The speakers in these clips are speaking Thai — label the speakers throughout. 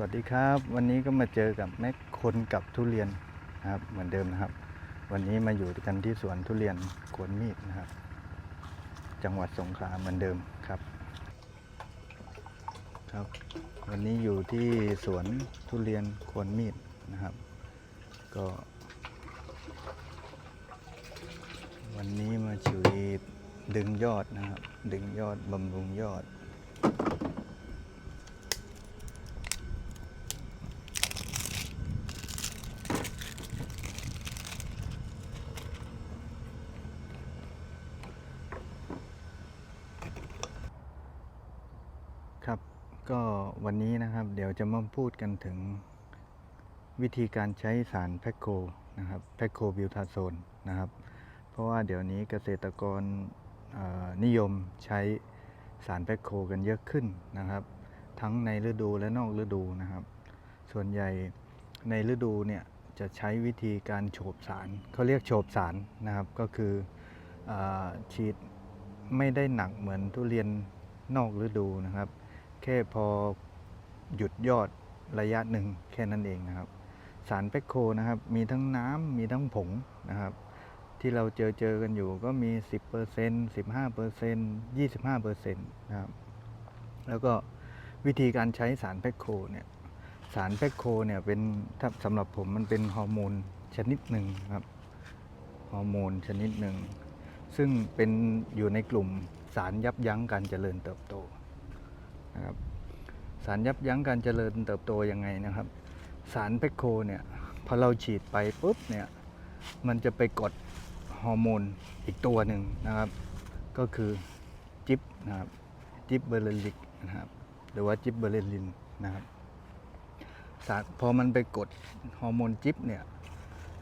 Speaker 1: วัสดีครับ วันนี้ก็มาเจอกับแม็กคนกับทุเรียนนะครับเหมือนเดิมนะครับ วันนี้มาอยู่กันที่สวนทุเรียนกวนมีดนะครับ จังหวัดสงขลาเหมือนเดิมครับครับ วันนี้อยู่ที่สวนทุเรียนกวนมีดนะครับ ก็ วันนี้มาช่วยดึงยอดนะครับ ดึงยอดบำรุงยอด ครับ ก็วันนี้นะครับ เดี๋ยวจะมาพูดกันถึงวิธีการใช้สารแพคโคนะครับแพคโคบิวทาโซนนะครับ เพราะว่าเดี๋ยวนี้เกษตรกรนิยมใช้สารแพคโคกันเยอะขึ้นนะครับ ทั้งในฤดูและนอกฤดูนะครับ ส่วนใหญ่ในฤดูเนี่ยจะใช้วิธีการโฉบสารเขาเรียกโฉบสารนะครับ ก็คืออฉีดไม่ได้หนักเหมือนทุเรียนนอกฤดูนะครับ แค่พอหยุดยอดระยะหนึ่งแค่นั้นเองนะครับ สารแพคโคนะครับ มีทั้งน้ำมีทั้งผงนะครับ ที่เราเจอเจอกันอยู่ก็มี 10% 15% 25%นะครับ แล้วก็วิธีการใช้สารแพคโคเนี่ยสารแพคโคเนี่ยเป็นถ้าสำหรับผมมันเป็นฮอร์โมนชนิดหนึ่งครับฮอร์โมนชนิดหนึ่ง ซึ่งเป็นอยู่ในกลุ่มสารยับยั้งการเจริญเติบโต นะครับสารยับยั้งการเจริญเติบโตยังไงนะครับ สารแพคโคเนี่ยพอเราฉีดไปปุ๊บเนี่ยมันจะไปกดฮอร์โมนอีกตัวหนึ่งนะครับ ก็คือจิบนะครับจิบเบอร์เลลิกนะครับหรือว่าจิบเบอร์เลลินนะครับสารพอมันไปกดฮอร์โมนจิบเนี่ย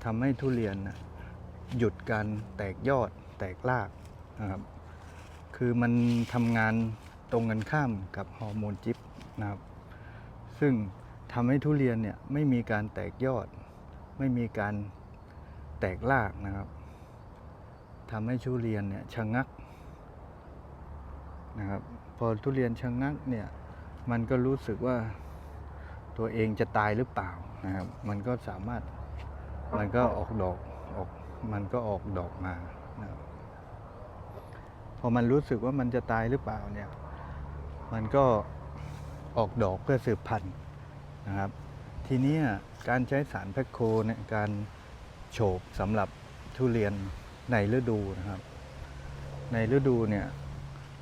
Speaker 1: ทำให้ทุเรียนนะหยุดการแตกยอดแตกรากนะครับ คือมันทำงาน ตรงกันข้ามกับฮอร์โมนจิบนะครับ ซึ่งทำให้ทุเรียนเนี่ยไม่มีการแตกยอด ไม่มีการแตกรากนะครับทำให้ทุเรียนเนี่ยชะงักนะครับ พอทุเรียนชะงักเนี่ยมันก็รู้สึกว่าตัวเองจะตายหรือเปล่านะครับ มันก็สามารถมันก็ออกดอกออกมันก็ออกดอกมานะพอมันรู้สึกว่ามันจะตายหรือเปล่าเนี่ย มันก็ออกดอกเพื่อสืบพันธุ์นะครับ ทีนี้การใช้สารแพคโคในการโฉบสำหรับทุเรียนในฤดูนะครับ ในฤดูเนี่ย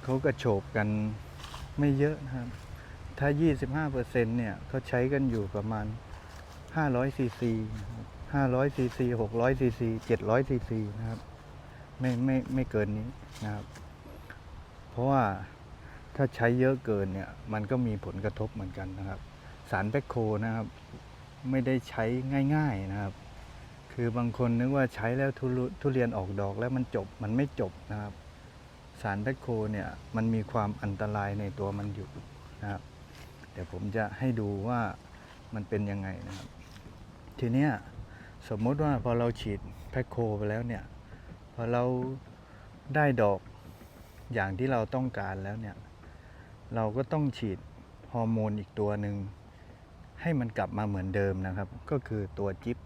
Speaker 1: เขาก็โฉบกันไม่เยอะนะครับ ถ้า 25%เนี่ยเขาใช้กันอยู่ประมาณ 500ซีซี500ซีซี600ซีซี700ซีซีนะครับ ไม่ไม่ไม่เกินนี้นะครับ เพราะว่า ถ้าใช้เยอะเกินเนี่ยมันก็มีผลกระทบเหมือนกันนะครับ สารแพคโคนะครับไม่ได้ใช้ง่าย ๆนะครับ คือบางคนนึกว่าใช้แล้วทุเรทุเรียนออกดอกแล้วมันจบมันไม่จบนะครับ สารแพคโคเนี่ยมันมีความอันตรายในตัวมันอยู่นะครับเดี๋ยวผมจะให้ดูว่ามันเป็นยังไงนะครับ ทีเนี้ยสมมติว่าพอเราฉีดแพคโคไปแล้วเนี่ยพอเราได้ดอกอย่างที่เราต้องการแล้วเนี่ย เราก็ต้องฉีดฮอร์โมนอีกตัวหนึ่งให้มันกลับมาเหมือนเดิมนะครับ ก็คือตัวจิบ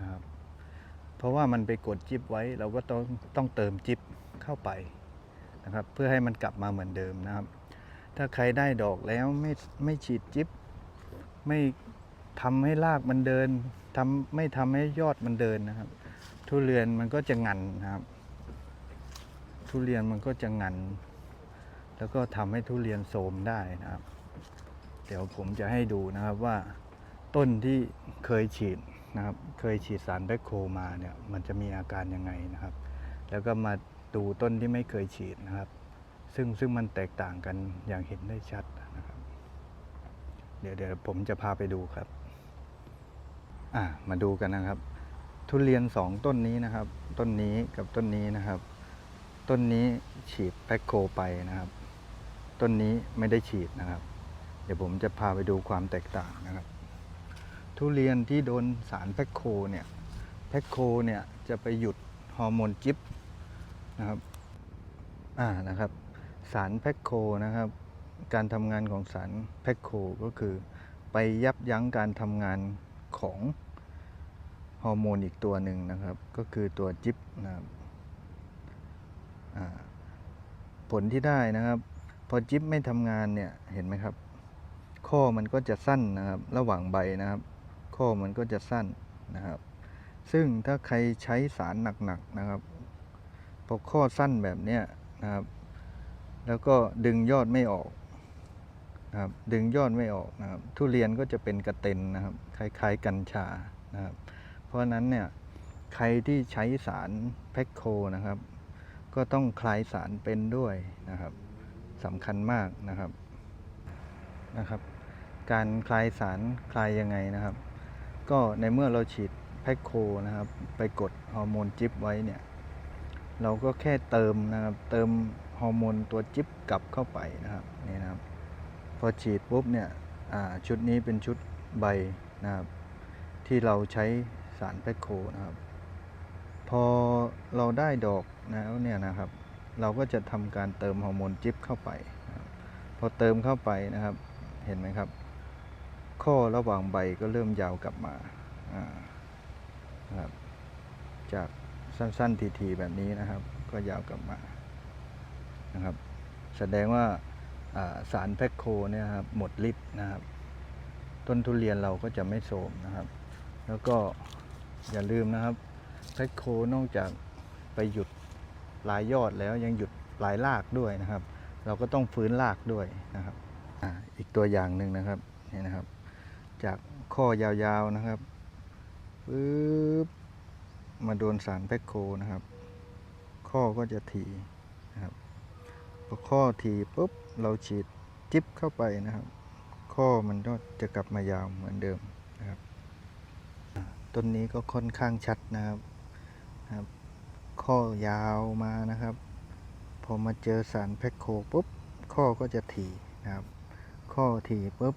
Speaker 1: นะครับ เพราะว่ามันไปกดจิบไว้เราก็ต้องต้องเติมจิบเข้าไปนะครับ เพื่อให้มันกลับมาเหมือนเดิมนะครับ ถ้าใครได้ดอกแล้วไม่ไม่ฉีดจิบไม่ทำให้รากมันเดินทำไม่ทำให้ยอดมันเดินนะครับ ทุเรียนมันก็จะงันนะครับ ทุเรียนมันก็จะงัน แล้วก็ทำให้ทุเรียนโทมได้นะครับ เดี๋ยวผมจะให้ดูนะครับว่าต้นที่เคยฉีดนะครับ เคยฉีดสารแบคโคมาเนี่ยมันจะมีอาการยังไงนะครับ แล้วก็มาดูต้นที่ไม่เคยฉีดนะครับ ซึ่งซึ่งมันแตกต่างกันอย่างเห็นได้ชัดนะครับ เดี๋ยวเดี๋ยวผมจะพาไปดูครับอ่ามาดูกันนะครับ ทุเรียนสองต้นนี้นะครับ ต้นนี้กับต้นนี้นะครับ ต้นนี้ฉีดแพคโคไปนะครับ ต้นนี้ไม่ได้ฉีดนะครับ เดี๋ยวผมจะพาไปดูความแตกต่างนะครับ ทุเรียนที่โดนสารแพคโคเนี่ยแพคโคเนี่ยจะไปหยุดฮอร์โมนจิบนะครับอ่านะครับ สารแพคโคนะครับ การทำงานของสารแพคโคก็คือ ไปยับยั้งการทำงานของฮอร์โมนอีกตัวหนึ่งนะครับ ก็คือตัวจิบนะครับผลที่ได้นะครับ พอจิ๊บไม่ทำงานเนี่ยเห็นไหมครับ ข้อมันก็จะสั้นนะครับ ระหว่างใบนะครับ ข้อมันก็จะสั้นนะครับ ซึ่งถ้าใครใช้สารหนักๆนะครับพอข้อสั้นแบบเนี้ยนะครับ แล้วก็ดึงยอดไม่ออกนะครับดึงยอดไม่ออกนะครับ ทุเรียนก็จะเป็นกระเต็นนะครับ คล้ายๆกัญชานะครับ เพราะฉะนั้นเนี่ยใครที่ใช้สารแพคโคนะครับ ก็ต้องคลายสารเป็นด้วยนะครับ สำคัญมากนะครับนะครับ การคลายสารคลายยังไงนะครับ ก็ในเมื่อเราฉีดแพคโคนะครับ ไปกดฮอร์โมนจิบไว้เนี่ยเราก็แค่เติมนะครับ เติมฮอร์โมนตัวจิบกลับเข้าไปนะครับนี่นะครับ พอฉีดปุ๊บเนี่ยชุดนี้เป็นชุดใบนะครับ ที่เราใช้สารแพคโคนะครับ พอเราได้ดอกแล้วเนี่ยนะครับ เราก็จะทำการเติมฮอร์โมนจิบเข้าไป พอเติมเข้าไปนะครับ เห็นไหมครับ ข้อระหว่างใบก็เริ่มยาวกลับมานะครับจากสั้นๆทีๆแบบนี้นะครับ ก็ยาวกลับมานะครับ แสดงว่าสารแพคโคเนี่ยครับหมดฤทธิ์นะครับ ต้นทุเรียนเราก็จะไม่โทรมนะครับ แล้วก็อย่าลืมนะครับแพคโคนอกจากไปหยุด ลายยอดแล้วยังหยุดลายรากด้วยนะครับ เราก็ต้องฟื้นรากด้วยนะครับออีกตัวอย่างหนึ่งนะครับนี่นะครับ จากข้อยาวๆนะครับปึ๊บมาโดนสารแพคโคนะครับ ข้อก็จะถีนะครับพอข้อถีปุ๊บเราฉีดจิ๊บเข้าไปนะครับ ข้อมันก็จะกลับมายาวเหมือนเดิมนะครับต้นนี้ก็ค่อนข้างชัดนะครับนะครับ ข้อยาวมานะครับ พอมาเจอสารแพคโคปุ๊บข้อก็จะถี่นะครับ ข้อถี่ปุ๊บ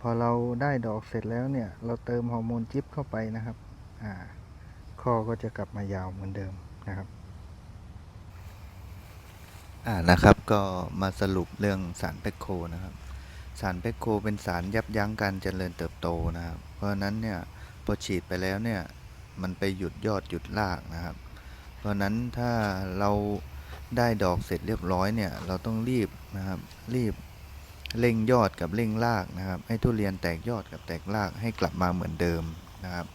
Speaker 1: พอเราได้ดอกเสร็จแล้วเนี่ย เราเติมฮอร์โมนจิ๊บเข้าไปนะครับอ่าข้อก็จะกลับมายาวเหมือนเดิมนะครับอ่านะครับก็มาสรุปเรื่องสารแพคโคนะครับ สารแพคโคเป็นสารยับยั้งการเจริญเติบโตนะครับ เพราะนั้นเนี่ยพอฉีดไปแล้วเนี่ย มันไปหยุดยอดหยุดรากนะครับ เพราะนั้นถ้าเราได้ดอกเสร็จเรียบร้อยเนี่ยเราต้องรีบนะครับรีบเร่งยอดกับเร่งรากนะครับ ให้ทุเรียนแตกยอดกับแตกรากให้กลับมาเหมือนเดิมนะครับ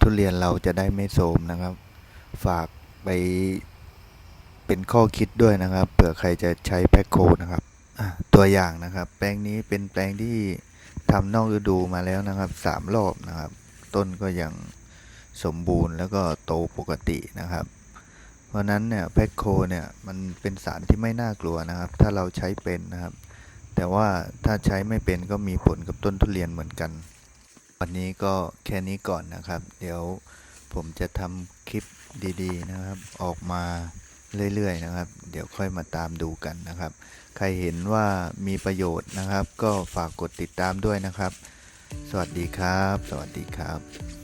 Speaker 1: ทุเรียนเราจะได้ไม่โทรมนะครับ ฝากไปเป็นข้อคิดด้วยนะครับเผื่อใครจะใช้แพ็คโคนะครับตัวอย่างนะครับ แปลงนี้เป็นแปลงที่ทำนอกฤดูมาแล้วนะครับสามรอบนะครับ ต้นก็ยัง สมบูรณ์แล้วก็โตปกตินะครับ เพราะนั้นเนี่ยแพ็คโคเนี่ยมันเป็นสารที่ไม่น่ากลัวนะครับ ถ้าเราใช้เป็นนะครับ แต่ว่าถ้าใช้ไม่เป็นก็มีผลกับต้นทุเรียนเหมือนกัน วันนี้ก็แค่นี้ก่อนนะครับ เดี๋ยวผมจะทำคลิปดีๆนะครับ ออกมาเรื่อยๆนะครับ เดี๋ยวค่อยมาตามดูกันนะครับ ใครเห็นว่ามีประโยชน์นะครับ ก็ฝากกดติดตามด้วยนะครับ สวัสดีครับ สวัสดีครับ